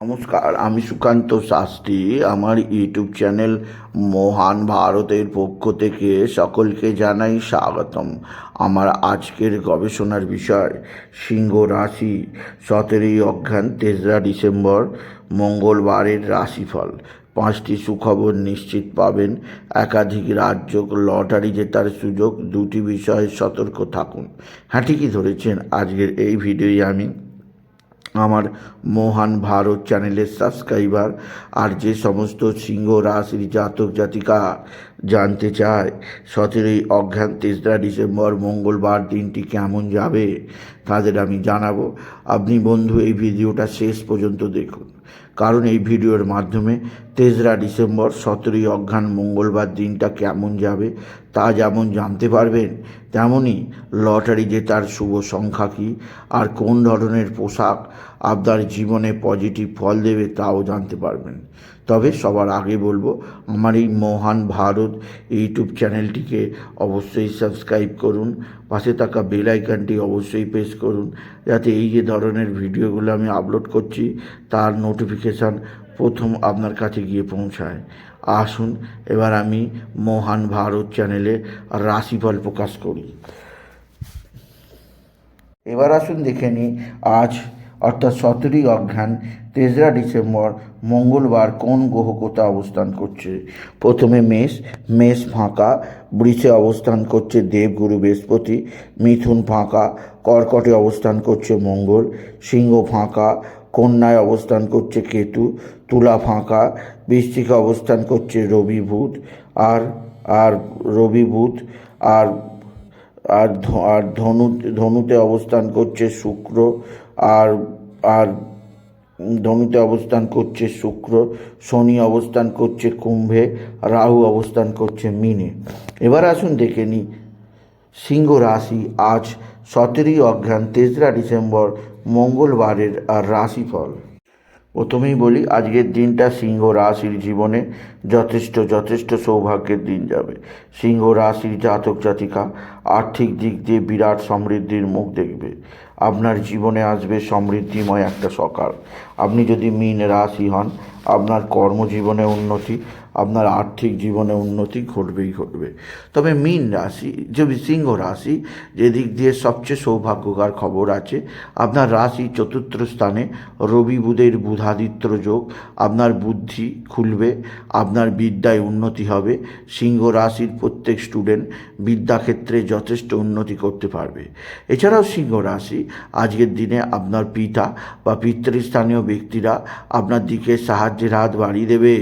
নমস্কার, আমি সুকান্ত শাস্ত্রী। আমার ইউটিউব চ্যানেল মহান ভারতের পক্ষ থেকে সকলকে জানাই স্বাগতম। আমার আজকের গবেষণার বিষয়, সিংহ রাশি, সতেরোই অজ্ঞান তেসরা ডিসেম্বর, মঙ্গলবারের রাশিফল। পাঁচটি সুখবর নিশ্চিত পাবেন। একাধিক রাজ্য লটারি জেতার সুযোগ, দুটি বিষয়ে সতর্ক থাকুন। হ্যাঁ ঠিকই ধরেছেন। আজকের এই ভিডিওয় আমি আমার মহান ভারত চ্যানেলের সাবস্ক্রাইবার আর যে সমস্ত সিংহ রাশির জাতক, জাতিকা জানতে চায়, সতেরোই অজ্ঞান তেসরা ডিসেম্বর, মঙ্গলবার দিনটি কেমন যাবে, তাদের আমি জানাব। আপনি বন্ধু, এই ভিডিওটা শেষ পর্যন্ত দেখুন। কারণ এই ভিডিওর মাধ্যমে তেসরা ডিসেম্বর, সতেরোই অজ্ঞান মঙ্গলবার দিনটা কেমন যাবে তা যেমন জানতে পারবেন তেমনই লটারি জেতার শুভ সংখ্যা কী আর কোন ধরনের পোশাক আপনার জীবনে পজিটিভ ফল দেবে তাও জানতে পারবেন। তবে সবার আগে বলব, আমার এই মহান ভারত ইউটিউব চ্যানেলটিকে অবশ্যই সাবস্ক্রাইব করুন, পাশে থাকা বেল আইকনটি অবশ্যই প্রেস করুন, যাতে এই যে ধরনের ভিডিওগুলো আমি আপলোড করছি, তার নোটিফিকেশান প্রথম আপনার কাছে গিয়ে পৌঁছায়। আসুন, এবার আমি মহান ভারত চ্যানেলে রাশিফল প্রকাশ করি। এবার আসুন দেখে নিই, আজ অর্থাৎ সতেরোই অজ্ঞান তেসরা ডিসেম্বর, মঙ্গলবার কোন গ্রহ কোথায় অবস্থান করছে? প্রথমে মেষ মেষ ফাঁকা, বৃষে অবস্থান করছে দেবগুরু বৃহস্পতি, মিথুন ফাঁকা, কর্কটে অবস্থান করছে মঙ্গল, সিংহ ফাঁকা, কন্যায় অবস্থান করছে কেতু, তুলা ফাঁকা, বৃশ্চিকে অবস্থান করছে রবি বুধ আর আর রবি বুধ আর আর ধনু, ধনুতে অবস্থান করছে শুক্র আর আর ধনুতে অবস্থান করছে শুক্র, শনি অবস্থান করছে কুম্ভে, রাহু অবস্থান করছে মিনে। এবার আসুন দেখে নিই। সিংহ রাশি আজ সতেরোই অজ্ঞান তেসরা ডিসেম্বর, মঙ্গলবারের আর রাশিফল। প্রথমেই বলি, আজকের দিনটা সিংহ রাশির জীবনে যথেষ্ট যথেষ্ট সৌভাগ্যের দিন যাবে। সিংহ রাশির জাতক জাতিকা আর্থিক দিক দিয়ে বিরাট সমৃদ্ধির মুখ দেখবে। আপনার জীবনে আসবে সমৃদ্ধিময় একটা সকাল। আপনি যদি মীন রাশি হন, আপনার কর্মজীবনে উন্নতি, আপনার আর্থিক জীবনে উন্নতি ঘটবেই ঘটবে। তবে মীন রাশি যদি সিংহ রাশি, যে দিক দিয়ে সবচেয়ে সৌভাগ্যকার খবর আছে, আপনার রাশি চতুর্থ স্থানে রবি বুধের বুধাদিত্য যোগ, আপনার বুদ্ধি খুলবে, আপনার বিদ্যায় উন্নতি হবে, সিংহ রাশির প্রত্যেক স্টুডেন্ট বিদ্যাক্ষেত্রে যথেষ্ট উন্নতি করতে পারবে। এছাড়াও সিংহ রাশি আজকের দিনে আপনার পিতা বা পিতৃস্থানীয় ব্যক্তিরা আপনার দিকে সাহায্যের হাত বাড়িয়ে দেবে।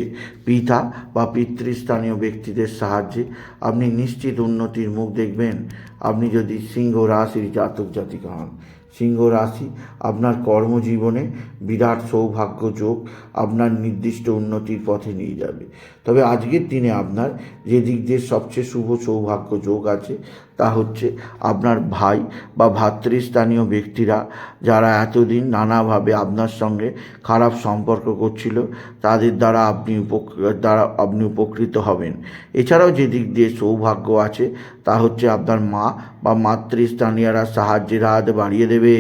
পিতা বা পিতৃস্থানীয় ব্যক্তিদের সাহায্যে আপনি নিশ্চিত উন্নতির মুখ দেখবেন। আপনি যদি সিংহ রাশির জাতক জাতিকা হন, সিংহ রাশি আপনার কর্মজীবনে বিরাট সৌভাগ্য যোগ আপনার নির্দিষ্ট উন্নতির পথে নিয়ে যাবে। তবে আজকের দিনে আপনার যে দিক দিয়ে সবচেয়ে শুভ সৌভাগ্য যোগ আছে তা হচ্ছে আপনার ভাই বা ভাতৃস্থানীয় ব্যক্তিরা যারা এতদিন নানাভাবে আপনার সঙ্গে খারাপ সম্পর্ক করছিল, তাদের দ্বারা আপনি দ্বারা আপনি উপকৃত হবেন। এছাড়াও যে দিক দিয়ে সৌভাগ্য আছে, তা হচ্ছে আপনার মা বা মাতৃস্থানীয়রা সাহায্যের হাত বাড়িয়ে দেবে।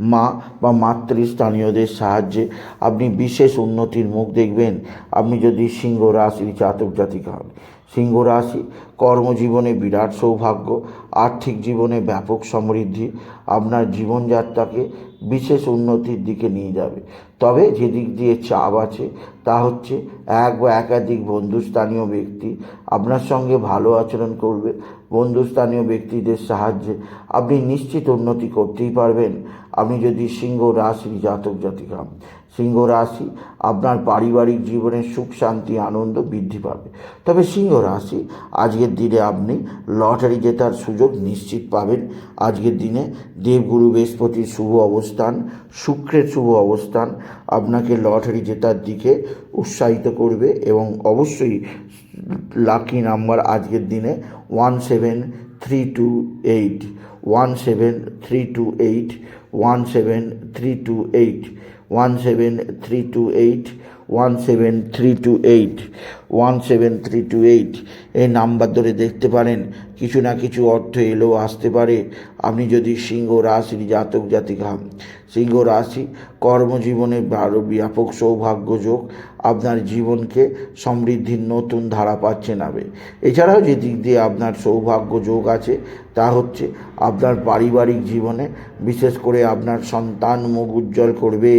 মা বা মাতৃস্থানীয়দের সাহায্যে আপনি বিশেষ উন্নতির মুখ দেখবেন। আপনি যদি সিংহ রাশির জাতক জাতিকা হন সিংহ রাশি, কর্মজীবনে বিরাট সৌভাগ্য, আর্থিক জীবনে ব্যাপক সমৃদ্ধি, আপনার জীবনযাত্রাকে বিশেষ উন্নতির দিকে নিয়ে যাবে। তবে যে দিক দিয়ে চাপ আছে, তা হচ্ছে এক বা একাধিক বন্ধুস্থানীয় ব্যক্তি আপনার সঙ্গে ভালো আচরণ করবে। বন্ধুস্থানীয় ব্যক্তিদের সাহায্যে আপনি নিশ্চিত উন্নতি করতেই পারবেন। আপনি যদি সিংহ রাশির জাতক জাতিকা। সিংহ রাশি আপনার পারিবারিক জীবনে সুখ, শান্তি, আনন্দ বৃদ্ধি পাবে তবে সিংহ রাশি, আজকের দিনে আপনি লটারি জেতার সুযোগ নিশ্চিত পাবেন আজকের দিনে দেবগুরু বৃহস্পতির শুভ অবস্থান, শুক্রের শুভ অবস্থান আপনাকে লটারি জেতার দিকে উৎসাহিত করবে এবং অবশ্যই লাকি নাম্বার আজকের দিনে one seven three two eight one seven three two eight one seven three two eight one seven three two eight one seven three two eight one seven three two eight এই number ধরে দেখতে পারেন, কিছু না কিছু অর্থ এলেও আসতে পারে। আপনি যদি সিংহ রাশির জাতক, জাতিকা হন সিংহ রাশি, কর্মজীবনে আরও ব্যাপক সৌভাগ্য যোগ, আপনার জীবনকে সমৃদ্ধির নতুন ধারা পাচ্ছে নাবে এছাড়াও যে দিক দিয়ে আপনার সৌভাগ্য যোগ আছে, তা হচ্ছে আপনার পারিবারিক জীবনে বিশেষ করে আপনার সন্তান মুখ উজ্জ্বল করবে।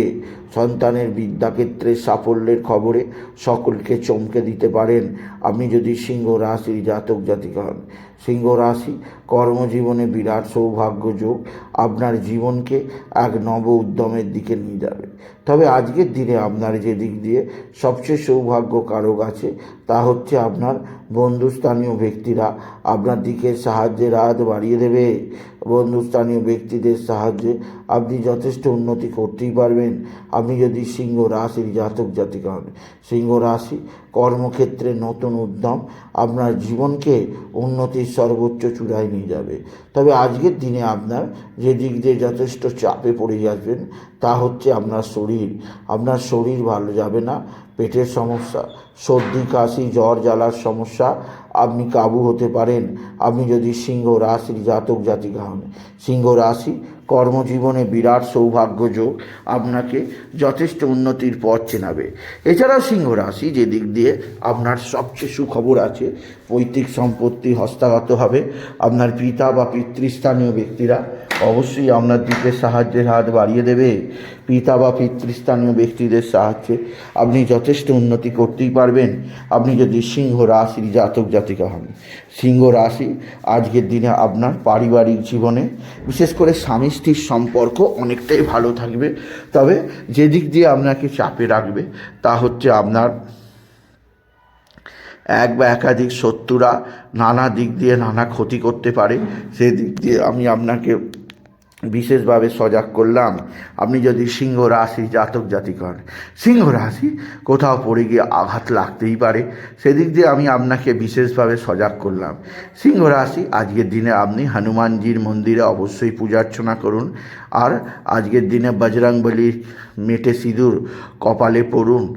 সন্তানের বিদ্যাক্ষেত্রে সাফল্যের খবরে সকলকে চমকে দিতে পারেন। আপনি যদি সিংহ রাশির জাতক জাতিকা হন সিংহ রাশি, কর্মজীবনে বিরাট সৌভাগ্য যোগ আপনার জীবনকে এক নব উদ্যমের দিকে নিয়ে যাবে। তবে আজকের দিনে আপনার যে দিক দিয়ে সবচেয়ে সৌভাগ্য কারক আছে, তা হচ্ছে আপনার বন্ধুস্থানীয় ব্যক্তিরা আপনার দিকে সাহায্যের হাত বাড়িয়ে দেবে। বন্ধুস্থানীয় ব্যক্তিদের সাহায্যে আপনি যথেষ্ট উন্নতি করতেই পারবেন। আপনি যদি সিংহ রাশির জাতক জাতিকা হন, সিংহ রাশি কর্মক্ষেত্রে নতুন উদ্যম আপনার জীবনকে উন্নতির সর্বোচ্চ চূড়ায় নিয়ে যাবে। তবে আজকের দিনে আপনার যে দিক দিয়ে যথেষ্ট চাপে পড়ে যাবেন তা হচ্ছে আপনার শরীর। আপনার শরীর ভালো যাবে না পেটের সমস্যা, সর্দি, কাশি, জ্বর, জ্বালার সমস্যা। আপনি কাবু হতে পারেন। আপনি যদি সিংহ রাশির জাতক জাতিকা হন। সিংহ রাশি কর্মজীবনে বিরাট সৌভাগ্য যোগ আপনাকে যথেষ্ট উন্নতির পথ চেনাবে। এছাড়া সিংহ রাশি যে দিক দিয়ে আপনার সবচেয়ে সুখবর আছে, পৈতৃক সম্পত্তি হস্তগত হবে। আপনার পিতা বা পিতৃস্থানীয় ব্যক্তিরা অবশ্যই আপনার দিকে সাহায্যের হাত বাড়িয়ে দেবে। পিতা বা পিতৃস্থানীয় ব্যক্তিদের সাহায্যে আপনি যথেষ্ট উন্নতি করতেই পারবেন। আপনি যদি সিংহ রাশির জাতক জাতিকা হন, সিংহ রাশি আজকের দিনে আপনার পারিবারিক জীবনে, বিশেষ করে স্বামী স্ত্রীর সম্পর্ক অনেকটাই ভালো থাকবে। তবে যে দিক দিয়ে আপনাকে চাপে রাখবে, তা হচ্ছে আপনার এক বা একাধিক শত্রুরা নানা দিক দিয়ে নানা ক্ষতি করতে পারে। সেই দিক দিয়ে আমি আপনাকে বিশেষভাবে সজাগ করলাম। আপনি যদি সিংহ রাশি জাতক জাতিক হন, সিংহ রাশি কোথাও পড়ে গিয়ে আঘাত লাগতেই পারে। সেদিক দিয়ে আমি আপনাকে বিশেষভাবে সজাগ করলাম। সিংহ রাশি, আজকের দিনে আপনি হনুমানজির মন্দিরে অবশ্যই পূজার্চনা করুন। আর আজকের দিনে বজরংবলির মেটে সিঁদুর কপালে পড়ুন।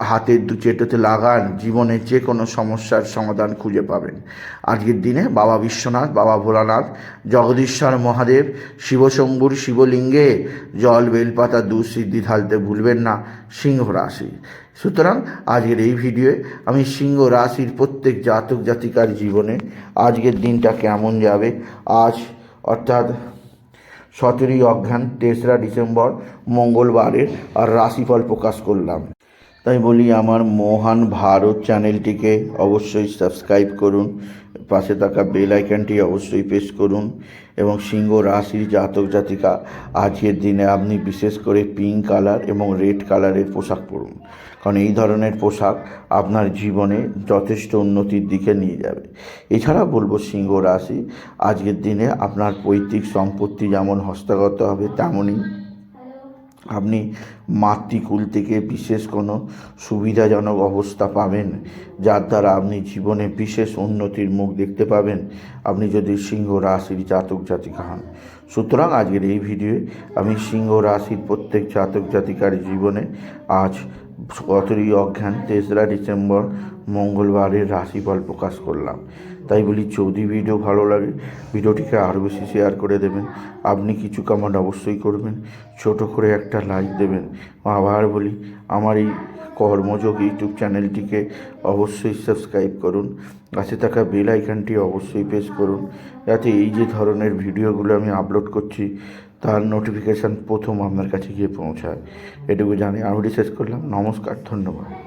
হাতের দু চেটোতে লাগান জীবনের যে কোনো সমস্যার সমাধান খুঁজে পাবেন। আজকের দিনে বাবা বিশ্বনাথ, বাবা ভোলানাথ, জগদীশ্বর মহাদেব, শিবশম্ভুর শিবলিঙ্গে জল, বেলপাতা, দুধ সিদ্ধি ঢালতে ভুলবেন না, সিংহ রাশি। সুতরাং আজকের এই ভিডিওয়ে আমি সিংহ রাশির প্রত্যেক জাতক জাতিকার জীবনে আজকের দিনটা কেমন যাবে? আজ অর্থাৎ সতেরোই অজ্ঞান তেসরা ডিসেম্বর, মঙ্গলবারের আর রাশিফল প্রকাশ করলাম। তাই বলি আমার মহান ভারত চ্যানেলটিকে অবশ্যই সাবস্ক্রাইব করুন, পাশে থাকা বেল আইকনটি অবশ্যই প্রেস করুন এবং সিংহ রাশির জাতক জাতিকা, আজকের দিনে আপনি বিশেষ করে পিঙ্ক কালার এবং রেড কালারের পোশাক পরুন। কারণ এই ধরনের পোশাক আপনার জীবনে যথেষ্ট উন্নতির দিকে নিয়ে যাবে। এছাড়া বলব সিংহ রাশি, আজকের দিনে আপনার পৈতৃক সম্পত্তি যেমন হস্তগত হবে তেমনই আপনি মাতৃকুল থেকে বিশেষ কোনো সুবিধাজনক অবস্থা পাবেন, যার দ্বারা আপনি জীবনে বিশেষ উন্নতির মুখ দেখতে পাবেন। আপনি যদি সিংহ রাশির জাতক জাতিকা হন। সুতরাং আজকের এই ভিডিওয়ে আমি সিংহ রাশির প্রত্যেক জাতক জাতিকার জীবনে আজ সতেরোই অজ্ঞান তেসরা ডিসেম্বর মঙ্গলবারের রাশিফল প্রকাশ করলাম। তাই বলি যদি ভিডিও ভালো লাগে, ভিডিওটিকে আরও বেশি শেয়ার করে দেবেন। আপনি কিছু কমেন্ট অবশ্যই করবেন। ছোট করে একটা লাইক দেবেন। আবার বলি, আমার এই কর্মযোগ ইউটিউব চ্যানেলটিকে অবশ্যই সাবস্ক্রাইব করুন। কাছে থাকা বেল আইকনটি অবশ্যই প্রেস করুন। যাতে এই যে ধরনের ভিডিওগুলো আমি আপলোড করছি, তার নোটিফিকেশান প্রথম আপনার কাছে গিয়ে পৌঁছায়। এটুকু জানি, আমি শেষ করলাম। নমস্কার, ধন্যবাদ।